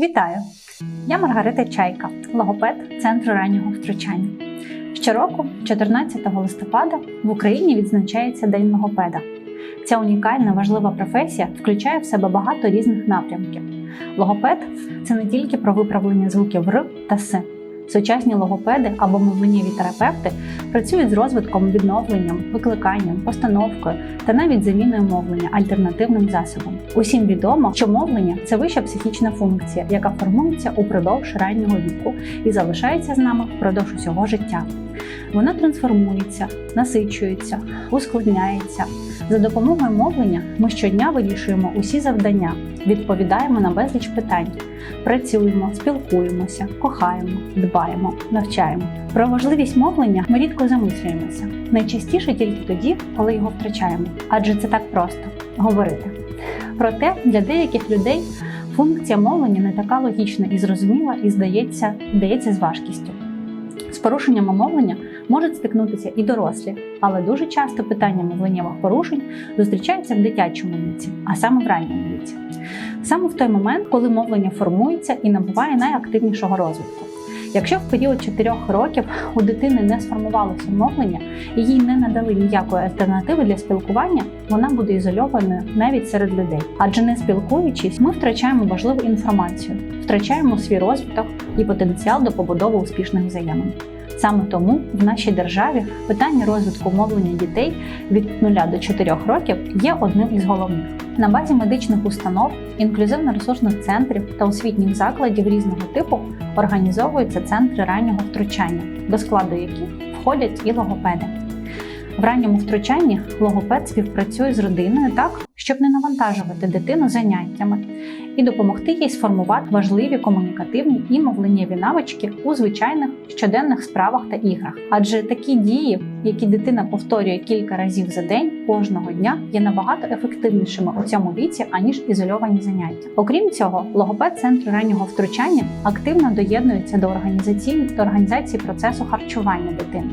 Вітаю! Я Маргарита Чайка, логопед Центру раннього втручання. Щороку, 14 листопада, в Україні відзначається День логопеда. Ця унікальна важлива професія включає в себе багато різних напрямків. Логопед це не тільки про виправлення звуків Р та С. Сучасні логопеди або мовленнєві терапевти працюють з розвитком, відновленням, викликанням, постановкою та навіть заміною мовлення альтернативним засобом. Усім відомо, що мовлення це вища психічна функція, яка формується упродовж раннього віку і залишається з нами впродовж усього життя. Вона трансформується, насичується, ускладняється. За допомогою мовлення ми щодня вирішуємо усі завдання, відповідаємо на безліч питань, працюємо, спілкуємося, кохаємо, дбаємо, навчаємо. Про важливість мовлення ми рідко замислюємося. Найчастіше тільки тоді, коли його втрачаємо, адже це так просто говорити. Проте для деяких людей функція мовлення не така логічна і зрозуміла і здається, здається з важкістю. З порушеннями мовлення можуть стикнутися і дорослі, але дуже часто питання мовленнєвих порушень зустрічаються в дитячому віці, а саме в ранньому віці. Саме в той момент, коли мовлення формується і набуває найактивнішого розвитку. Якщо в період 4 років у дитини не сформувалося мовлення і їй не надали ніякої альтернативи для спілкування, вона буде ізольованою навіть серед людей. Адже не спілкуючись, ми втрачаємо важливу інформацію, втрачаємо свій розвиток і потенціал до побудови успішних взаємин. Саме тому в нашій державі питання розвитку мовлення дітей від 0 до 4 років є одним із головних. На базі медичних установ, інклюзивно-ресурсних центрів та освітніх закладів різного типу організовуються центри раннього втручання, до складу яких входять і логопеди. В ранньому втручанні логопед співпрацює з родиною так, щоб не навантажувати дитину заняттями і допомогти їй сформувати важливі комунікативні і мовленнєві навички у звичайних щоденних справах та іграх. Адже такі дії, які дитина повторює кілька разів за день кожного дня, є набагато ефективнішими у цьому віці аніж ізольовані заняття. Окрім цього, логопед центру раннього втручання активно доєднується до організації до організації процесу харчування дитини,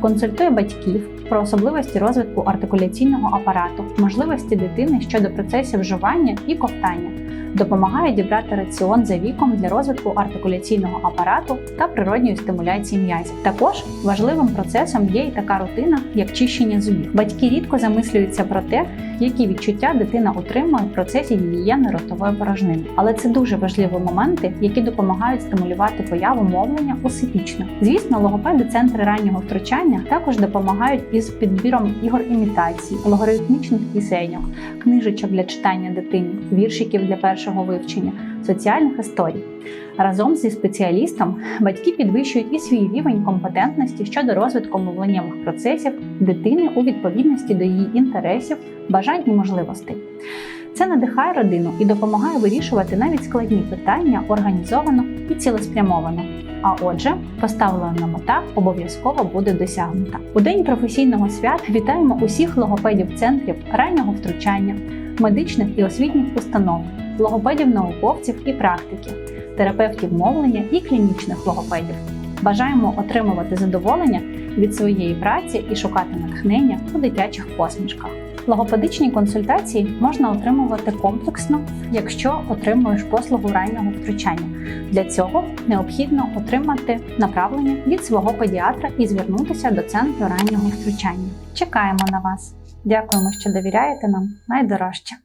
консультує батьків про особливості розвитку артикуляційного апарату, можливості дитини щодо процесів вживання і ковтання. Допомагає дібрати раціон за віком для розвитку артикуляційного апарату та природньої стимуляції м'язів. Також важливим процесом є і така рутина, як чищення зубів. Батьки рідко замислюються про те, які відчуття дитина отримує в процесі гігієни ротової порожнини. Але це дуже важливі моменти, які допомагають стимулювати появу мовлення усипічно. Звісно, логопеди центри раннього втручання також допомагають із підбіром ігор імітації, логарифмічних пісеньок, книжечок для читання дитині, віршиків для першого вивчення, соціальних історій. Разом зі спеціалістом батьки підвищують і свій рівень компетентності щодо розвитку мовленнєвих процесів дитини у відповідності до її інтересів, бажань і можливостей. Це надихає родину і допомагає вирішувати навіть складні питання організовано і цілеспрямовано. А отже, поставлена мета обов'язково буде досягнута. У день професійного свят вітаємо усіх логопедів центрів раннього втручання, медичних і освітніх установ, логопедів-науковців і практиків, терапевтів мовлення і клінічних логопедів. Бажаємо отримувати задоволення від своєї праці і шукати натхнення у дитячих посмішках. Логопедичні консультації можна отримувати комплексно, якщо отримуєш послугу раннього втручання. Для цього необхідно отримати направлення від свого педіатра і звернутися до центру раннього втручання. Чекаємо на вас! Дякуємо, що довіряєте нам найдорожче.